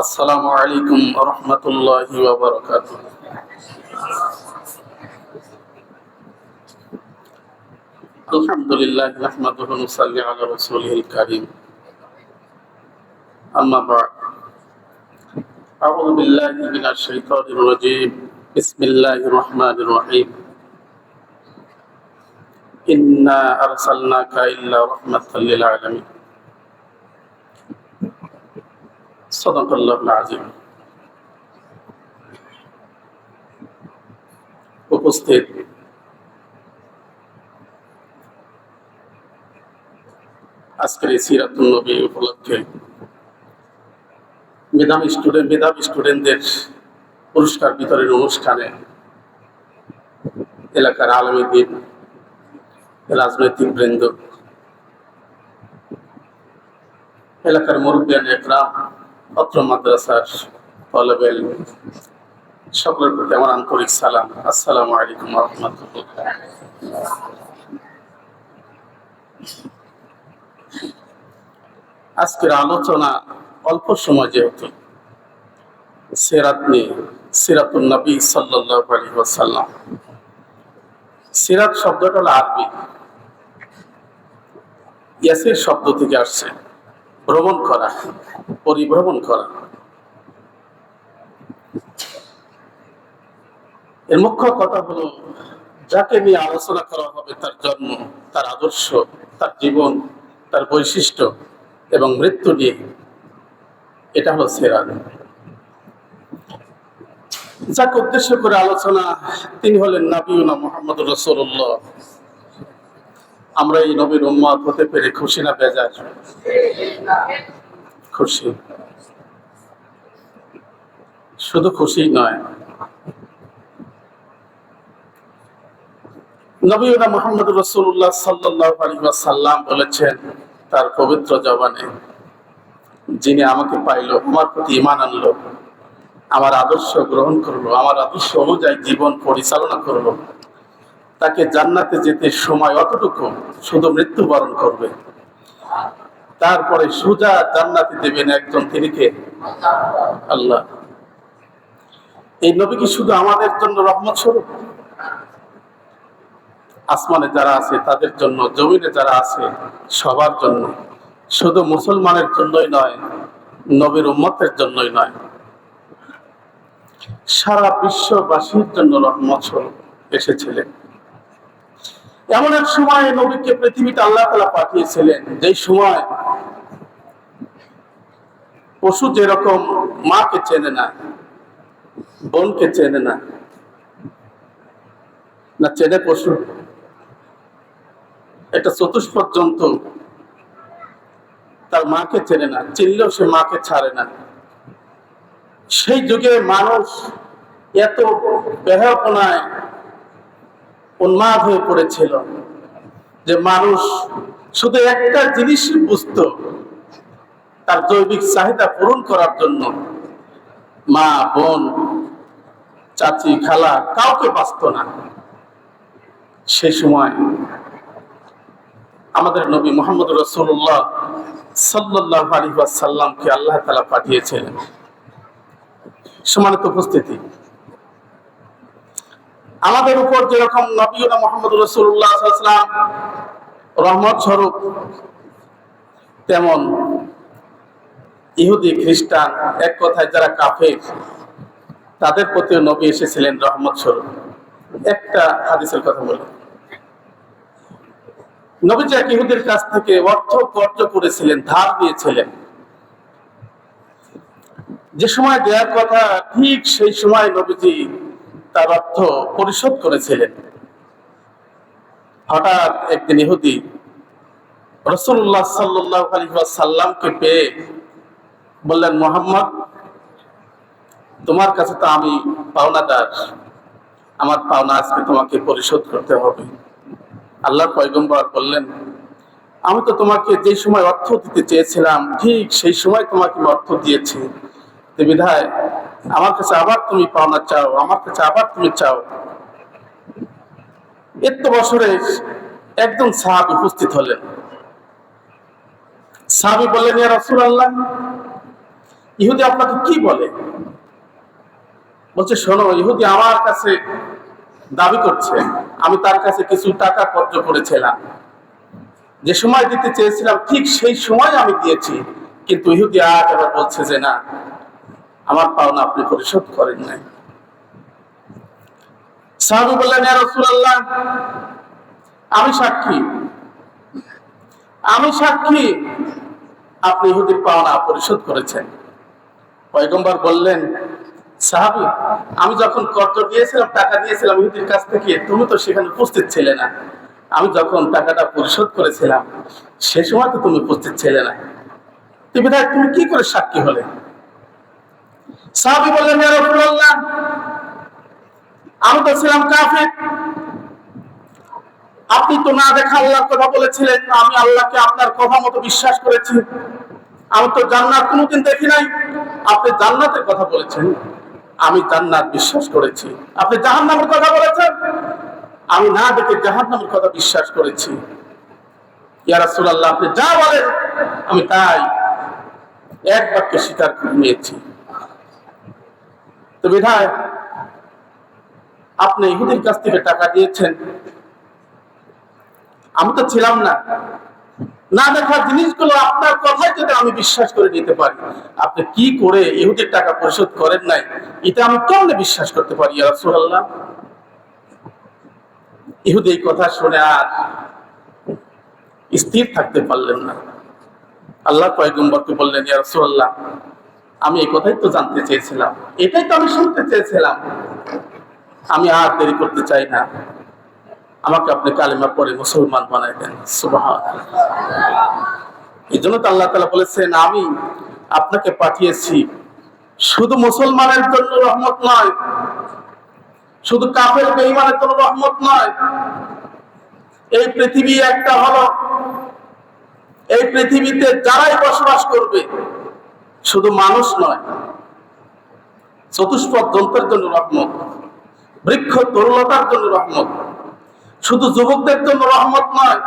আসসালামু আলাইকুম রহমতুল্লাহি আলহামদুলিল্লাহ নাহমাদুহু নুসাল্লি আলা রাসূলিল কারীম। আম্মা বা'দ। আউযু বিল্লাহি মিনাশ শাইতানির রাজীম। বিসমিল্লাহির রহমানির রহিম। ইন্না আরসালনাকা ইল্লা রাহমাতাল লিল আলামিন। উপস্থিত। আজকের এই সিরাতুল নবী উপলক্ষে মেধাবী স্টুডেন্ট মেধাবী স্টুডেন্টদের পুরস্কার বিতরণের অনুষ্ঠানে এলাকার আলমীদের রাজনৈতিক বৃন্দ, এলাকার মুরব্বিয়ান একরাম অত্র মাদ্রাসার তলবেল সকলের প্রতি আমার আন্তরিক সালাম। আসসালামু আলাইকুম রহমতুল্লাহ। আজকের আলোচনা অল্প সময় যেহেতু, সেরাত নিয়ে সিরাতুল নবী সাল্লাল্লাহু আলাইহি ওয়াসাল্লাম। সিরাত শব্দটা হলো আরবি। ইয়াসির শব্দ থেকে আসছে। ভ্রমণ করা, পরিভ্রমণ করা। এর মুখ্য কথা হলো, যাকে নিয়ে আলোচনা করা হবে, তার জন্ম, তার আদর্শ, তার জীবন, তার বৈশিষ্ট্য এবং মৃত্যু নিয়ে। এটা হলো সেরাত যাকে উদ্দেশ্য করে আলোচনা, তিনি হলেন নাবিউনা মোহাম্মদ রসুল্লাহ আমরা এই নবীর উম্মত হতে পেরে খুশি না বেজার? খুশি। শুধু খুশি নয়। নবীনা মোহাম্মদ রসুল্লাহ সাল্লাহ সাল্লাম বলেছেন, তার পবিত্র জবানে, যিনি আমাকে পাইল, আমার প্রতি ইমান আনলো, আমার আদর্শ গ্রহণ করল, আমার আদর্শ অনুযায়ী জীবন পরিচালনা করল তাকে জান্নাতে যেতে সময় অতটুকু শুধু মৃত্যুবরণ করবে। তারপরে সুজা জান্নাতে দেবেন একজন তিনি কে আল্লাহ। এই নবী কি শুধু আমাদের জন্য রহমত স্বরূপ? আসমানে যারা আছে, তাদের জন্য, জমিনে যারা আছে, সবার জন্য। শুধু মুসলমানের জন্যই নয়, নবীর উম্মতের জন্যই নয়। সারা বিশ্ববাসীর জন্য রহমত স্বরূপ এসেছিলেন। এমন এক সময় নবীকে পৃথিবীতে আল্লাহ তালা পাঠিয়েছিলেন যে সময় পশু যেরকম মাকে চেনে না, বোনকে চেনে না না চেনে পশু? একটা চতুষ্পদ পর্যন্ত তার মাকে চেনে না, চিনলেও সে মাকে ছাড়ে না। সেই যুগে মানুষ এত বেহাপনায় উন্মাদ হয়ে পড়েছিল। যে মানুষ শুধু একটা জিনিসই বুঝত, তার জৈবিক চাহিদা পূরণ করার জন্য মা, বোন, চাচি, খালা কাউকে বাঁচত না। সেই সময় আমাদের নবী মোহাম্মদ রসুল্লাহ সাল্লাহ আলী আল্লাহ তালা পাঠিয়েছিলেন সমানত উপস্থিতি আমাদের উপর যেরকম নবীনা মোহাম্মদ রসুল্লাহাম রহমত স্বরূপ, তেমন ইহুদি, খ্রিস্টান এক কথায় যারা কাফের, তাদের প্রতিও নবী এসেছিলেন রহমত স্বরূপ। একটা হাদিসের কথা বলি। নবীজি এক ইহুদের কাছ থেকে অর্থ কর্য করেছিলেন, ধার দিয়েছিলেন। যে সময় দেওয়ার কথা ঠিক সেই সময় নবীজি তার অর্থ পরিশোধ করেছিলেন। হঠাৎ একদিন ইহুদি রসুল্লাহ সাল্লাহ পেয়ে বললেন, মোহাম্মদ, তোমার কাছে তো আমি পাওনাদার। আমার পাওনা আজকে তোমাকে পরিশোধ করতে হবে। আল্লাহ পয়গম্বর বললেন, আমি তো তোমাকে যে সময় অর্থ দিতে চেয়েছিলাম, ঠিক সেই সময় তোমাকে অর্থ দিয়েছি। বিধায় আমার কাছে আবার তুমি পাওনা চাও, আমার কাছে আবার তুমি চাও। এত বছরে একজন সাহাব উপস্থিত হলেন। সাহাবি বললেন, ইয়া রাসূলুল্লাহ, ইহুদি আপনাকে কি বলে? বলছে, শোনো, ইহুদি আমার কাছে দাবি করছে, আমি তার কাছে কিছু টাকা কর্য করেছিলাম। যে সময় দিতে চেয়েছিলাম, ঠিক সেই সময় আমি দিয়েছি, কিন্তু ইহুদি আজ আবার বলছে যে না আমার পাওনা আপনি পরিশোধ করেন নাই। সাহাবি বললেন আমি সাক্ষী। আমি সাক্ষী। আপনি ইহুদির পাওনা পরিশোধ করেছেন। পয়গম্বর বললেন, সাহাবি, আমি যখন কর্জ দিয়েছিলাম, টাকা দিয়েছিলাম ইহুদির কাছ থেকে, তুমি তো সেখানে উপস্থিত ছিলে না। আমি যখন টাকাটা পরিশোধ করেছিলাম, সে সময় তো তুমি উপস্থিত ছিলে না। তুমি তুমি কি করে সাক্ষী হলে? সাহাবি বললেন আমি তো ছিলাম কাফের। আপনি তো না দেখা আল্লাহর কথা বলেছিলেন, আমি আল্লাহকে আপনার কথা মতো বিশ্বাস করেছি। আমি তো জান্নাত কোনোদিন দেখি নাই। আপনি জান্নাতের কথা বলেছেন, আমি জান্নাত বিশ্বাস করেছি। আপনি জাহান্নামের কথা বলেছেন, আমি না দেখে জাহান্নামের কথা বিশ্বাস করেছি। ইয়া রাসূলুল্লাহ, আপনি যা বলেন, আমি তাই এক বাক্যে স্বীকার করে নিয়েছি। তো বিধায় আপনি ইহুদির কাছ থেকে টাকা দিয়েছেন। আমি তো ছিলাম না। না দেখা জিনিসগুলো আপনার কথাই যদি আমি বিশ্বাস করে নিতে পারি, আপনি কি করে ইহুদির টাকা পরিশোধ করেন নাই? এটা আমি কেমনে বিশ্বাস করতে পারি রাসূলুল্লাহ? ইহুদি এই কথা শুনে আর স্থির থাকতে পারলেন না। আল্লাহ পয়গম্বরকে বললেন, ইয়া রাসূলুল্লাহ আমি এই কথাই তো জানতে চেয়েছিলাম। এটাই তো আমি শুনতে চেয়েছিলাম। আমি আর দেরি করতে চাই না। আমাকে আপনি কালিমা পরে মুসলমান বানাই দেন। সুবহান এই জন্য তো আল্লাহ তালা বলেছেন, আমি আপনাকে পাঠিয়েছি শুধু মুসলমানের জন্য রহমত নয়, শুধু কাফের বেঈমানের জন্য রহমত নয়, এই পৃথিবী একটা হলো, এই পৃথিবীতে যারাই বসবাস করবে শুধু মানুষ নয়, চতুষ্পদ যন্ত্রের জন্য রহমত, বৃক্ষ তরুলতার জন্য রহমত, শুধু যুবকদের জন্য রহমত নয়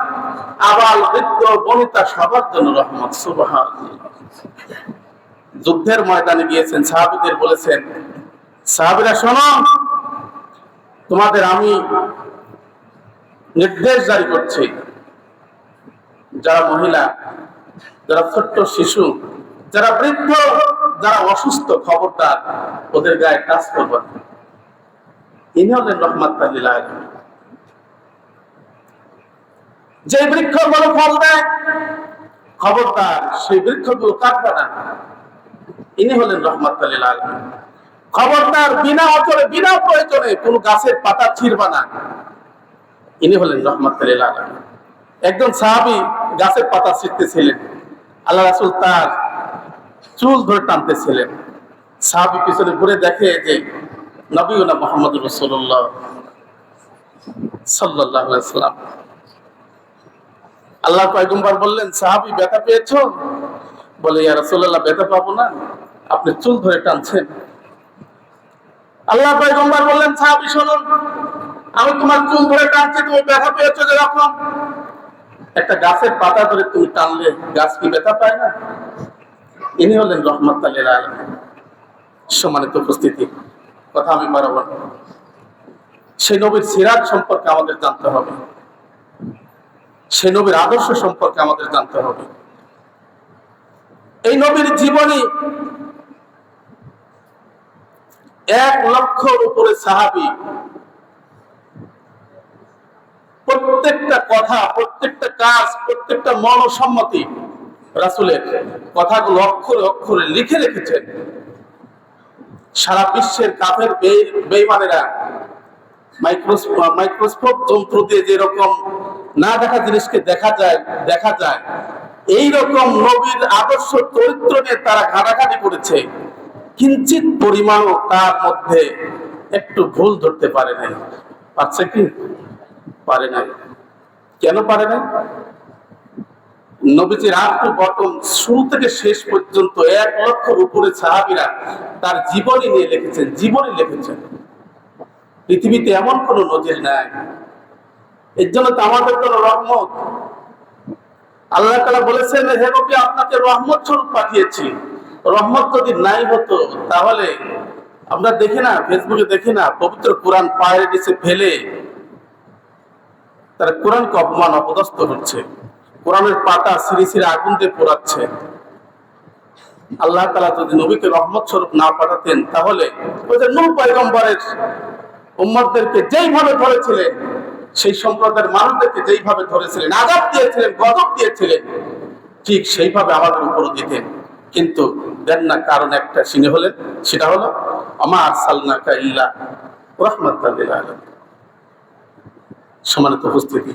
আবার বৃদ্ধ বনিতা সবার জন্য রহমত সুবহান যুদ্ধের ময়দানে গিয়েছেন, সাহাবিদের বলেছেন, সাহাবিরা, শোনো, তোমাদের আমি নির্দেশ জারি করছি, যারা মহিলা, যারা ছোট্ট শিশু যারা বৃদ্ধ, যারা অসুস্থ, খবরদার, ওদের গায়ে কাজ করবে না। ইনি হলেন রহমাত যে বৃক্ষগুলো ফল দেয়, খবরদার, সেই বৃক্ষগুলো কাটবে না। ইনি হলেন রহমাত খবরদার বিনা অচরে বিনা প্রয়োজনে কোন গাছের পাতা ছিড়বা না। ইনি হলেন রহমাত একজন সাহাবি গাছের পাতা ছিঁড়তেছিলেন। আল্লাহ রাসুল তার চুল ধরে টানতেছিলেন। সাহাবি পিছনে ঘুরে দেখে যে নবীনা মোহাম্মদ রসুল্লাহ সাল্লাহ সাল্লাম। আল্লাহ পয়গম্বর বললেন, সাহাবি, ব্যথা পেয়েছ? বলে, ইয়া রাসূলুল্লাহ, ব্যথা পাবো না। আপনি চুল ধরে টানছেন। আল্লাহ পয়গম্বর বললেন, সাহাবি শুনুন আমি তোমার চুল ধরে টানছি, তুমি ব্যথা পেয়েছ যেরকম। একটা গাছের পাতা ধরে তুমি টানলে, গাছ কি ব্যথা পায় না? ইনি হলেন রহমত আলম। সম্মানিত উপস্থিতি, কথা আমি বাড়াবো সেই নবীর সিরাজ সম্পর্কে আমাদের জানতে হবে। সে নবীর আদর্শ সম্পর্কে আমাদের জানতে হবে। এই নবীর জীবনী এক লক্ষর উপরে সাহাবি প্রত্যেকটা কথা, প্রত্যেকটা কাজ, প্রত্যেকটা মনসম্মতি রাসুলের কথাগুলো অক্ষরে অক্ষরে লিখে রেখেছেন। সারা বিশ্বের কাফের বেইমানেরা মাইক্রোস্কোপ যন্ত্র দিয়ে যেরকম না দেখা জিনিসকে দেখা যায় দেখা যায় এই রকম নবীর আদর্শ চরিত্র নিয়ে তারা ঘাটাঘাটি করেছে। কিঞ্চিত পরিমাণও তার মধ্যে একটু ভুল ধরতে পারে নাই। পারছে কি? পারে নাই। কেন পারে নাই? নবীজির টু বটম শুরু থেকে শেষ পর্যন্ত এক লক্ষর উপরে সাহাবিরা তার জীবনী নিয়ে লিখেছেন, জীবনী লিখেছেন। পৃথিবীতে এমন কোন নজির নাই। এর জন্য তো আমাদের জন্য রহমত। আল্লাহ তালা বলেছেন, হে নবী, আপনাকে রহমত স্বরূপ পাঠিয়েছি। রহমত যদি নাই হতো, তাহলে আমরা দেখি না, ফেসবুকে দেখি না, পবিত্র কোরআন পায়ের নিচে ফেলে তারা কোরআনকে অপমান, অপদস্থ করছে। কোরআনের পাতা সিঁড়ি সিঁড়ি আগুন দিয়ে পোড়াচ্ছে। আল্লাহ তালা যদি নবীকে রহমত স্বরূপ না পাঠাতেন, তাহলে ওই যে নূহ পয়গম্বরের উম্মতদেরকে যেইভাবে ধরেছিলেন, সেই সম্প্রদায়ের মানুষদেরকে যেইভাবে ধরেছিলেন, আঘাত দিয়েছিলেন, গজব দিয়েছিলেন, ঠিক সেইভাবে আমাদের উপর দিতেন। কিন্তু দেন না কারণ একটা সিনে হলেন সেটা হলো আমার সালনাকা ইল্লা আলম সমানিত উপস্থিতি।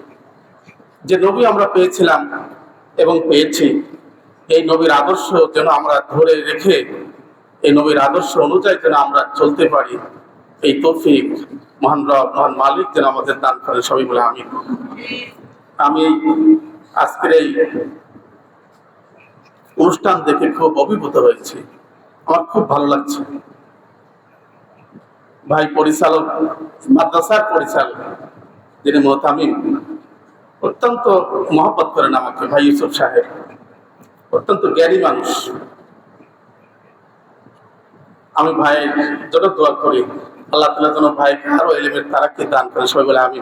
যে নবী আমরা পেয়েছিলাম এবং পেয়েছি, এই নবীর আদর্শ যেন আমরা ধরে রেখে, এই নবীর আদর্শ অনুযায়ী যেন আমরা চলতে পারি। এই তৌফিক, মহান রব, মহান মালিক যেন আমাদের দান করেন, সবই বলে আমি আমি আজকের এই অনুষ্ঠান দেখে খুব অভিভূত হয়েছি। আমার খুব ভালো লাগছে। ভাই পরিচালক, মাদ্রাসার পরিচালক, যিনি মোহতামিম অত্যন্ত মহব্বত করেন আমাকে ভাই ইউসুফ সাহেব। অত্যন্ত জ্ঞানী মানুষ। আমি ভাইয়ের জন্য দোয়া করি, আল্লাহ তালা যেন ভাইকে আরও এলিমের তারা কি দান করে সবাই বলে আমি